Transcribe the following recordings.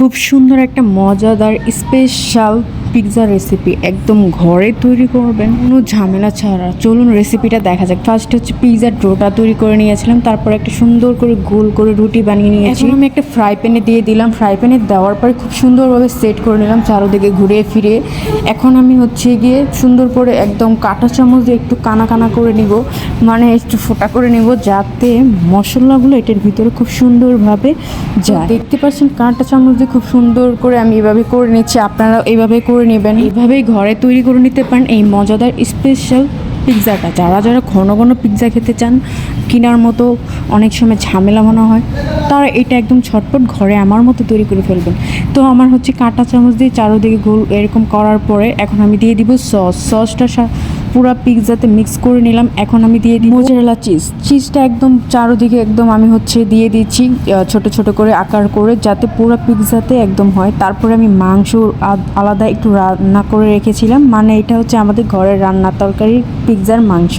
খুব সুন্দর একটা মজাদার স্পেশাল পিৎজা রেসিপি একদম ঘরে তৈরি করবেন কোনো ঝামেলা ছাড়া। চলুন রেসিপিটা দেখা যাক। ফার্স্ট হচ্ছে পিৎজার ডোটা তৈরি করে নিয়েছিলাম তারপর একটা সুন্দর করে গোল করে রুটি বানিয়ে নিয়েছি। আমি একটা ফ্রাই প্যানে দিয়ে দিলাম। ফ্রাই প্যানে দেওয়ার পরে খুব সুন্দরভাবে সেট করে নিলাম চারোদিকে ঘুরে ফিরে। এখন আমি হচ্ছে গিয়ে সুন্দর করে একদম কাঁটা চামচ দিয়ে একটু কানা কানা করে নিব মানে একটু ফোটা করে নিব যাতে মশলাগুলো এটার ভিতরে খুব সুন্দরভাবে যায়। দেখতে পাচ্ছেন কাঁটা চামচ দিয়ে খুব সুন্দর করে আমি এভাবে করে নিচ্ছি। আপনারা এইভাবে করে নেবেন। এইভাবেই ঘরে তৈরি করে নিতে পারেন এই মজাদার স্পেশাল পিৎজাটা। যারা যারা ঘন ঘন পিৎজা খেতে চান, কেনার মতো অনেক সময় ঝামেলা মনে হয়, তারা এটা একদম ছটপট ঘরে আমার মতো তৈরি করে ফেলবেন। তো আমার হচ্ছে কাঁটা চামচ দিয়ে চারোদিকে গোল এরকম করার পরে এখন আমি দিয়ে দিব সস। সসটা পুরা পিৎজাতে মিক্স করে নিলাম। এখন আমি দিয়ে দিই মোজারেলা চিজ চিজটা একদম চারোদিকে একদম আমি হচ্ছে দিয়ে দিচ্ছি ছোট ছোট করে আকার করে যাতে পুরো পিৎজাতে একদম হয়। তারপরে আমি মাংস আলাদা একটু রান্না করে রেখেছিলাম। মানে এটা হচ্ছে আমাদের ঘরের রান্নার তরকারি পিৎজার মাংস।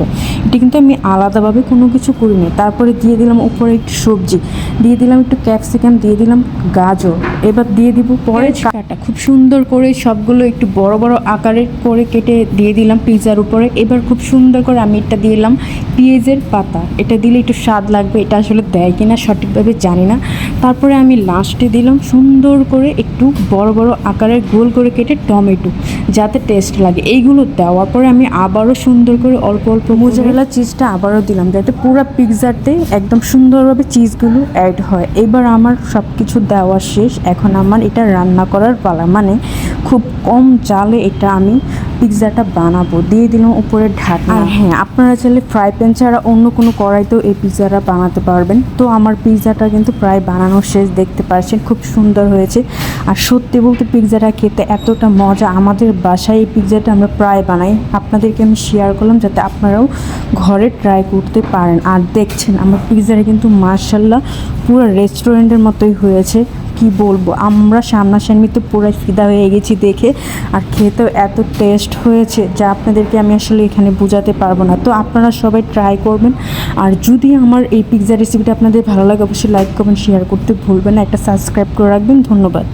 এটি কিন্তু আমি আলাদাভাবে কোনো কিছু করিনি। তারপরে দিয়ে দিলাম উপরে একটু সবজি। দিয়ে দিলাম একটু ক্যাপসিকাম দিয়ে দিলাম গাজর। এবার দিয়ে দিব পরে কাটা খুব সুন্দর করে সবগুলো একটু বড় বড় আকারের করে কেটে দিয়ে দিলাম পিৎজার উপরে। এবার খুব সুন্দর করে আমি এটা দিলাম পেঁয়াজের পাতা। এটা দিলে একটু স্বাদ লাগবে এটা আসলে দেয় কিনা সঠিকভাবে জানি না। তারপরে আমি লাস্টে দিলাম সুন্দর করে একটু বড় বড় আকারের গোল করে কেটে টমেটো যাতে টেস্ট লাগে। এইগুলো দেওয়ার পরে আমি আবারও সুন্দর করে অল্প অল্প মোজারেলা চিজটা আবারও দিলাম যাতে পুরো পিৎজাতে একদম সুন্দরভাবে চিজগুলো অ্যাড হয়। এবার আমার সব কিছু দেওয়া শেষ। এখন আমার এটা রান্না করার পালা। মানে খুব কম চালে এটা আমি পিৎজাটা বানাবো, দিয়ে দিলাম উপরে ঢাকনা। আর হ্যাঁ আপনারা চাইলে ফ্রাই প্যান ছাড়া অন্য কোনো কড়াইতেও এই পিৎজাটা বানাতে পারবেন। তো আমার পিৎজাটা কিন্তু প্রায় বানানো শেষ, দেখতে পাচ্ছেন, খুব সুন্দর হয়েছে। আর সত্যি বলতে পিৎজাটা খেতে এতটা মজা, আমাদের বাসায় এই পিৎজাটা আমরা প্রায় বানাই। আপনাদেরকে আমি শেয়ার করলাম যাতে আপনারাও ঘরে ট্রাই করতে পারেন। আর দেখছেন, আমার পিৎজাটা কিন্তু মার্শাল্লাহ পুরো রেস্টুরেন্টের মতোই হয়েছে। কি বলব? আমরা সামনাসামনি তো পুরো ফিদা হয়ে গেছি দেখে। আর খেতেও এত টেস্ট হয়েছে যা আপনাদেরকে আমি আসলে এখানে বোঝাতে পারব না। তো আপনারা সবাই ট্রাই করবেন। আর যদি আমার এই পিৎজা রেসিপিটা আপনাদের ভালো লাগে, অবশ্যই লাইক কমেন্ট শেয়ার করতে ভুলবেন না। একটা সাবস্ক্রাইব করে রাখবেন। ধন্যবাদ।